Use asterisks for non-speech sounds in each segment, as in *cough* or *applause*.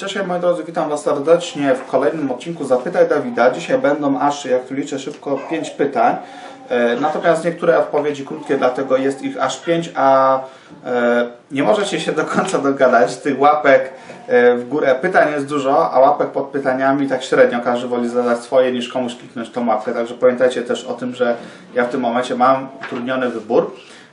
Cześć moi drodzy, witam Was serdecznie w kolejnym odcinku Zapytaj Dawida. Dzisiaj będą aż, jak tu liczę szybko, 5 pytań. E, Natomiast niektóre odpowiedzi krótkie, dlatego jest ich aż 5, a e, nie możecie się do końca dogadać. Tych łapek e, w górę pytań jest dużo, a łapek pod pytaniami tak średnio. Każdy woli zadać swoje niż komuś kliknąć tą łapkę. Także pamiętajcie też o tym, że ja w tym momencie mam utrudniony wybór.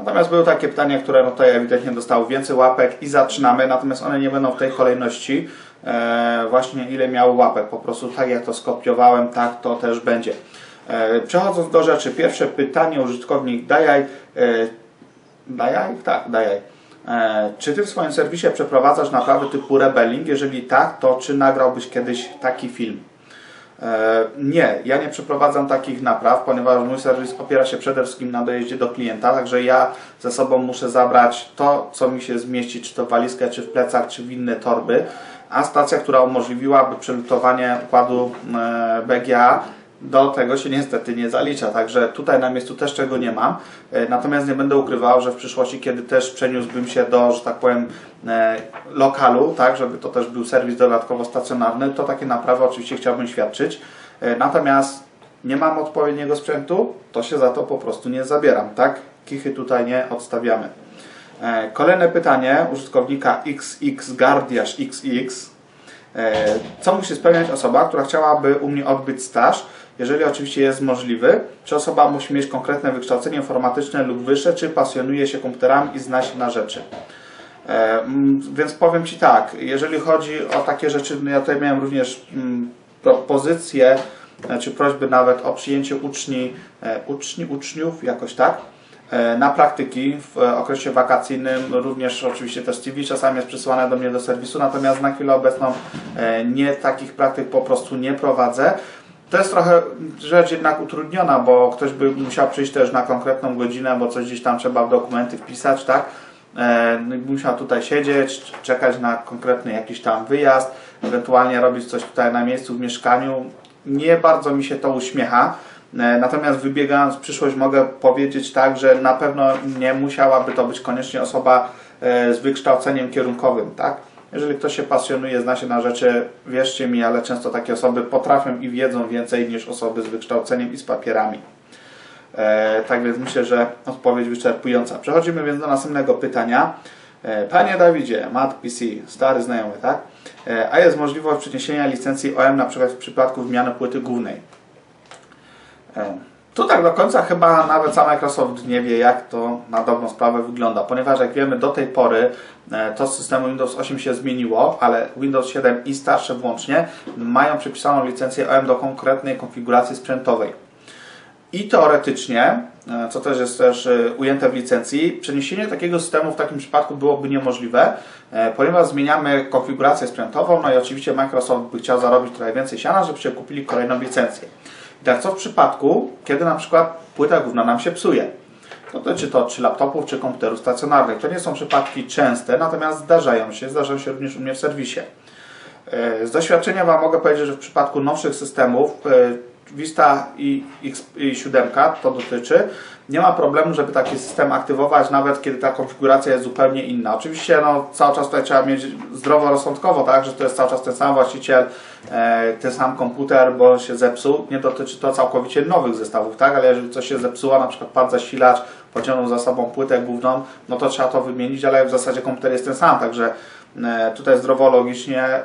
Natomiast były takie pytania, które no tutaj ewidentnie dostały więcej łapek i zaczynamy, natomiast one nie będą w tej kolejności właśnie ile miały łapek, po prostu tak jak to skopiowałem, tak to też będzie. E, przechodząc do rzeczy, pierwsze pytanie użytkownik Dajaj, e, Dajaj? Tak, Dajaj. E, czy Ty w swoim serwisie przeprowadzasz naprawy typu rebelling? Jeżeli tak, to czy nagrałbyś kiedyś taki film? E, Nie, ja nie przeprowadzam takich napraw, ponieważ mój serwis opiera się przede wszystkim na dojeździe do klienta, także ja ze sobą muszę zabrać to, co mi się zmieści, czy to w walizkę, czy w plecach, czy w inne torby, a stacja, która umożliwiłaby przelutowanie układu e, BGA, do tego się niestety nie zalicza, także tutaj na miejscu też czego nie mam. E, Natomiast nie będę ukrywał, że w przyszłości, kiedy też przeniósłbym się do, że tak powiem, e, lokalu, tak, żeby to też był serwis dodatkowo stacjonarny, to takie naprawy oczywiście chciałbym świadczyć. Natomiast nie mam odpowiedniego sprzętu, to się za to po prostu nie zabieram, tak? Kichy tutaj nie odstawiamy. E, Kolejne pytanie użytkownika XXGardiasz XX. E, Co musi spełniać osoba, która chciałaby u mnie odbyć staż, jeżeli oczywiście jest możliwy? Czy osoba musi mieć konkretne wykształcenie informatyczne lub wyższe, czy pasjonuje się komputerami i zna się na rzeczy? E, mm, Więc powiem Ci tak, jeżeli chodzi o takie rzeczy, no ja tutaj miałem również mm, propozycje, czy prośby nawet o przyjęcie uczni, uczni, uczniów, jakoś tak, na praktyki w e, okresie wakacyjnym, również oczywiście też CV czasami jest przysyłane do mnie do serwisu, natomiast na chwilę obecną e, nie takich praktyk po prostu nie prowadzę. To jest trochę rzecz jednak utrudniona, bo ktoś by musiał przyjść też na konkretną godzinę, bo coś gdzieś tam trzeba w dokumenty wpisać, tak? E, musiał tutaj siedzieć, czekać na konkretny jakiś tam wyjazd, ewentualnie robić coś tutaj na miejscu w mieszkaniu. Nie bardzo mi się to uśmiecha. E, Natomiast wybiegając w przyszłość mogę powiedzieć tak, że na pewno nie musiałaby to być koniecznie osoba e, z wykształceniem kierunkowym, tak? Jeżeli ktoś się pasjonuje, zna się na rzeczy, wierzcie mi, ale często takie osoby potrafią i wiedzą więcej niż osoby z wykształceniem i z papierami. E, tak więc myślę, że odpowiedź wyczerpująca. Przechodzimy więc do następnego pytania. Panie Dawidzie, MatPC, stary znajomy, tak? A jest możliwość przeniesienia licencji OM na przykład w przypadku wymiany płyty głównej. E, Tu tak do końca chyba nawet sam Microsoft nie wie, jak to na dobrą sprawę wygląda, ponieważ jak wiemy, do tej pory e, to z systemu Windows 8 się zmieniło, ale Windows 7 i starsze włącznie mają przypisaną licencję OM do konkretnej konfiguracji sprzętowej. I teoretycznie, e, co też jest też ujęte w licencji, przeniesienie takiego systemu w takim przypadku byłoby niemożliwe, ponieważ zmieniamy konfigurację sprzętową, no i oczywiście Microsoft by chciał zarobić trochę więcej siana, żebyście kupili kolejną licencję. Tak co w przypadku, kiedy na przykład płyta główna nam się psuje? No to czy to czy laptopów, czy komputerów stacjonarnych. To nie są przypadki częste, natomiast zdarzają się, zdarzają się również u mnie w serwisie. E, Z doświadczenia Wam mogę powiedzieć, że w przypadku nowszych systemów e, Vista i, i 7 to dotyczy, nie ma problemu, żeby taki system aktywować, nawet kiedy ta konfiguracja jest zupełnie inna. Oczywiście no, cały czas tutaj trzeba mieć zdroworozsądkowo, tak, że to jest cały czas ten sam właściciel, e, ten sam komputer, bo się zepsuł. Nie dotyczy to całkowicie nowych zestawów, tak, ale jeżeli coś się zepsuło, na przykład pad zasilacz, pociągnął za sobą płytę główną, no to trzeba to wymienić, ale w zasadzie komputer jest ten sam, także e, tutaj zdrowologicznie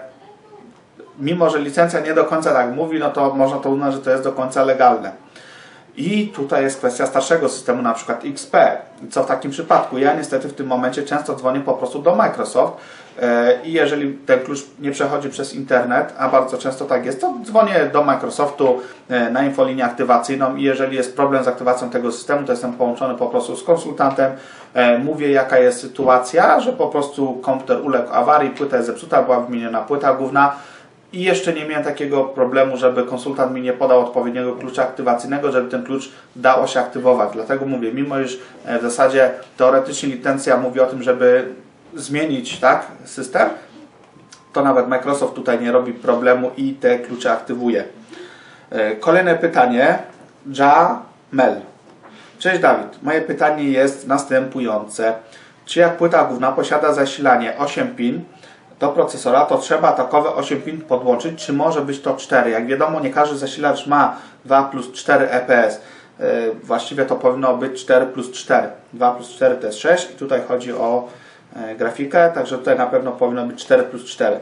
mimo że licencja nie do końca tak mówi, no to można to uznać, że to jest do końca legalne. I tutaj jest kwestia starszego systemu, na przykład XP. Co w takim przypadku? Ja niestety w tym momencie często dzwonię po prostu do Microsoft e, i jeżeli ten klucz nie przechodzi przez internet, a bardzo często tak jest, to dzwonię do Microsoftu e, na infolinię aktywacyjną i jeżeli jest problem z aktywacją tego systemu, to jestem połączony po prostu z konsultantem, e, mówię jaka jest sytuacja, że po prostu komputer uległ awarii, płyta jest zepsuta, była wymieniona płyta główna, i jeszcze nie miałem takiego problemu, żeby konsultant mi nie podał odpowiedniego klucza aktywacyjnego, żeby ten klucz dało się aktywować. Dlatego mówię, mimo iż e, w zasadzie teoretycznie licencja mówi o tym, żeby zmienić tak, system, to nawet Microsoft tutaj nie robi problemu i te klucze aktywuje. E, Kolejne pytanie. Jamel. Cześć Dawid. Moje pytanie jest następujące. Czy jak płyta główna posiada zasilanie 8 pin do procesora, to trzeba takowe 8 pin podłączyć, czy może być to 4. Jak wiadomo, nie każdy zasilacz ma 2 plus 4 EPS. Yy, Właściwie to powinno być 4 plus 4. 2 plus 4 to jest 6 i tutaj chodzi o yy, grafikę, także tutaj na pewno powinno być 4 plus 4.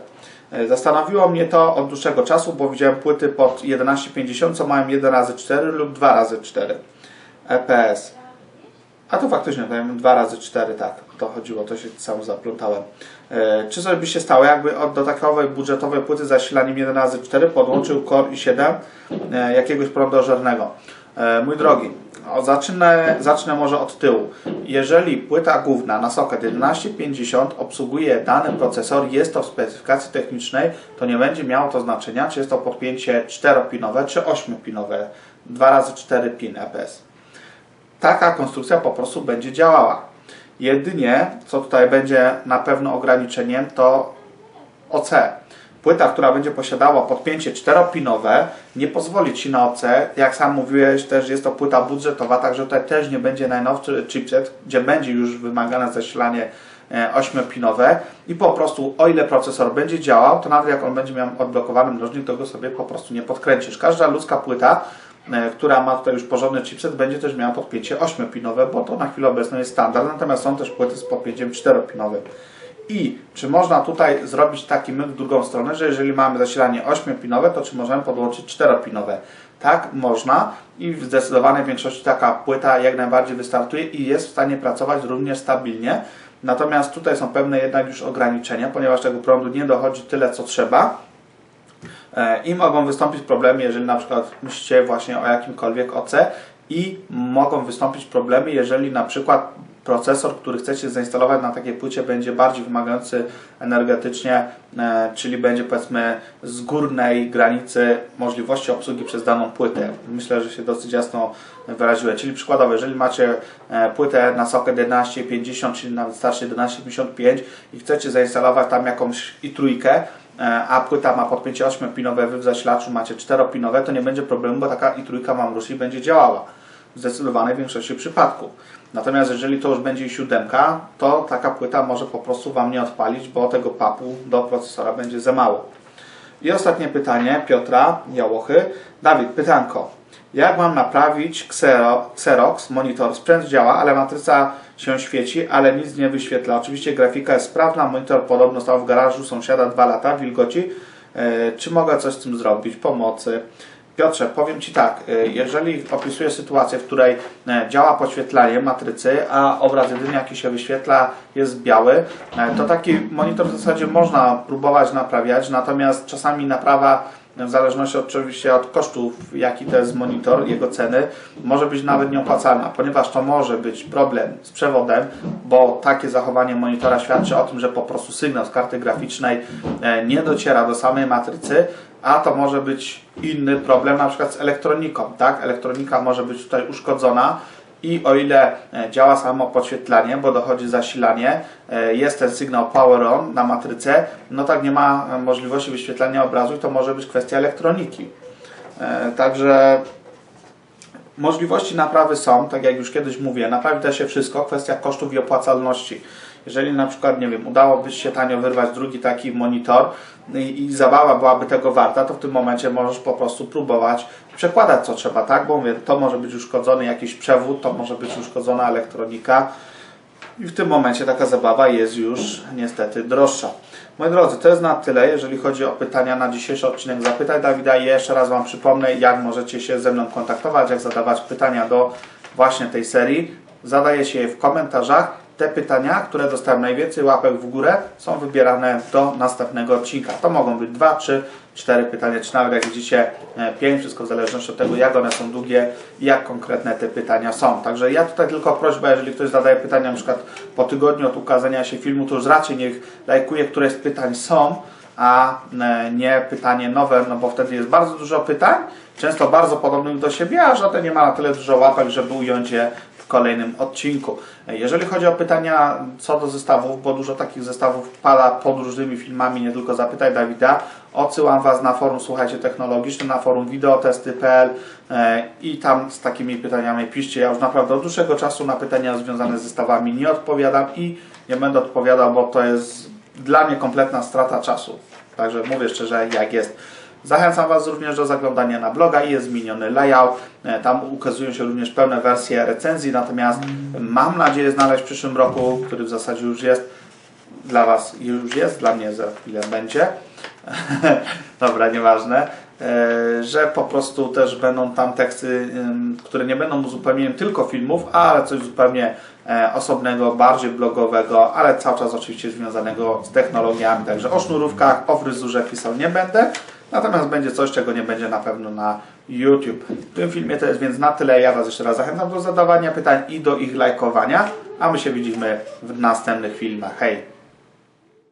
Yy, Zastanowiło mnie to od dłuższego czasu, bo widziałem płyty pod 1150, co mają 1 razy 4 lub 2 razy 4 EPS. A to faktycznie, powiem 2 razy 4, tak, to chodziło, to się sam zaplątałem. E, Czy coś by się stało, jakby od do takowej budżetowej płyty zasilaniem 1 razy 4 podłączył Core i7 e, jakiegoś prądożernego? E, Mój drogi, zacznę, zacznę może od tyłu. Jeżeli płyta główna na socket 1150 obsługuje dany procesor, jest to w specyfikacji technicznej, to nie będzie miało to znaczenia, czy jest to podpięcie 4-pinowe, czy 8-pinowe, 2 razy 4 pin EPS taka konstrukcja po prostu będzie działała. Jedynie, co tutaj będzie na pewno ograniczeniem, to OC. Płyta, która będzie posiadała podpięcie 4-pinowe, nie pozwoli Ci na OC. Jak sam mówiłeś, też jest to płyta budżetowa, także tutaj też nie będzie najnowszy chipset, gdzie będzie już wymagane zasilanie 8-pinowe i po prostu o ile procesor będzie działał, to nawet jak on będzie miał odblokowany mnożnik, to go sobie po prostu nie podkręcisz. Każda ludzka płyta e, która ma tutaj już porządny chipset, będzie też miała podpięcie 8-pinowe, bo to na chwilę obecną jest standard, natomiast są też płyty z podpięciem 4-pinowym. I czy można tutaj zrobić taki myk w drugą stronę, że jeżeli mamy zasilanie 8-pinowe, to czy możemy podłączyć 4-pinowe? Tak, można i w zdecydowanej większości taka płyta jak najbardziej wystartuje i jest w stanie pracować również stabilnie. Natomiast tutaj są pewne jednak już ograniczenia, ponieważ tego prądu nie dochodzi tyle co trzeba. E, I mogą wystąpić problemy, jeżeli na przykład myślicie właśnie o jakimkolwiek OC i mogą wystąpić problemy, jeżeli na przykład procesor, który chcecie zainstalować na takiej płycie będzie bardziej wymagający energetycznie, e, czyli będzie powiedzmy z górnej granicy możliwości obsługi przez daną płytę. Myślę, że się dosyć jasno wyraziłem. Czyli przykładowo, jeżeli macie e, płytę na socket 1150, czyli nawet starszy 1155 i chcecie zainstalować tam jakąś i trójkę, e, a płyta ma podpięcie 8-pinowe, wy w zasilaczu macie 4-pinowe, to nie będzie problemu, bo taka i trójka Wam ruszy i będzie działała w zdecydowanej większości przypadków. Natomiast jeżeli to już będzie siódemka, to taka płyta może po prostu Wam nie odpalić, bo tego papu do procesora będzie za mało. I ostatnie pytanie Piotra Jałochy. Dawid, pytanko. Jak mam naprawić Xero, Xerox monitor? Sprzęt działa, ale matryca się świeci, ale nic nie wyświetla. Oczywiście grafika jest sprawna, monitor podobno stał w garażu sąsiada 2 lata, wilgoci. E, Czy mogę coś z tym zrobić? Pomocy. Piotrze, powiem Ci tak, y, jeżeli opisuję sytuację, w której e, działa podświetlanie matrycy, a obraz jedynie jaki się wyświetla jest biały, e, to taki monitor w zasadzie można próbować naprawiać, natomiast czasami naprawa w zależności oczywiście od kosztów, jaki to jest monitor, jego ceny, może być nawet nieopłacalna, ponieważ to może być problem z przewodem, bo takie zachowanie monitora świadczy o tym, że po prostu sygnał z karty graficznej e, nie dociera do samej matrycy, a to może być inny problem, na przykład z elektroniką, tak? Elektronika może być tutaj uszkodzona, i o ile e, działa samo podświetlanie, bo dochodzi zasilanie, e, jest ten sygnał power on na matryce, no tak nie ma e, możliwości wyświetlania obrazu i to może być kwestia elektroniki. Także możliwości naprawy są, tak jak już kiedyś mówię, naprawi da się wszystko, kwestia kosztów i opłacalności. Jeżeli na przykład, nie wiem, udałoby się tanio wyrwać drugi taki monitor i, i zabawa byłaby tego warta, to w tym momencie możesz po prostu próbować przekładać co trzeba, tak? Bo mówię, to może być uszkodzony jakiś przewód, to może być uszkodzona elektronika i w tym momencie taka zabawa jest już niestety droższa. Moi drodzy, to jest na tyle, jeżeli chodzi o pytania na dzisiejszy odcinek Zapytaj Dawida i jeszcze raz Wam przypomnę, jak możecie się ze mną kontaktować, jak zadawać pytania do właśnie tej serii. Zadaje się je w komentarzach te pytania, które dostają najwięcej łapek w górę, są wybierane do następnego odcinka. To mogą być dwa, trzy, cztery pytania, czy nawet jak widzicie e, pięć, wszystko w zależności od tego, jak one są długie i jak konkretne te pytania są. Także ja tutaj tylko prośba, jeżeli ktoś zadaje pytania na przykład po tygodniu od ukazania się filmu, to już raczej niech lajkuje, które z pytań są, a e, nie pytanie nowe, no bo wtedy jest bardzo dużo pytań, często bardzo podobnych do siebie, a żaden nie ma na tyle dużo łapek, żeby ująć je kolejnym odcinku. Jeżeli chodzi o pytania co do zestawów, bo dużo takich zestawów pada pod różnymi filmami, nie tylko Zapytaj Dawida, odsyłam Was na forum Słuchajcie Technologiczne, na forum wideotesty.pl e, i tam z takimi pytaniami piszcie. Ja już naprawdę od dłuższego czasu na pytania związane z zestawami nie odpowiadam i nie będę odpowiadał, bo to jest dla mnie kompletna strata czasu. Także mówię szczerze, jak jest. Zachęcam Was również do zaglądania na bloga i jest zmieniony layout. E, Tam ukazują się również pełne wersje recenzji, natomiast mam nadzieję znaleźć w przyszłym roku, który w zasadzie już jest, dla Was już jest, dla mnie za chwilę będzie. *laughs* Dobra, nieważne. E, Że po prostu też będą tam teksty, które nie będą uzupełnieniem tylko filmów, ale coś zupełnie e, osobnego, bardziej blogowego, ale cały czas oczywiście związanego z technologiami. Także o sznurówkach, o fryzurze pisał nie będę. Natomiast będzie coś, czego nie będzie na pewno na YouTube. W tym filmie to jest więc na tyle. Ja Was jeszcze raz zachęcam do zadawania pytań i do ich lajkowania. A my się widzimy w następnych filmach. Hej!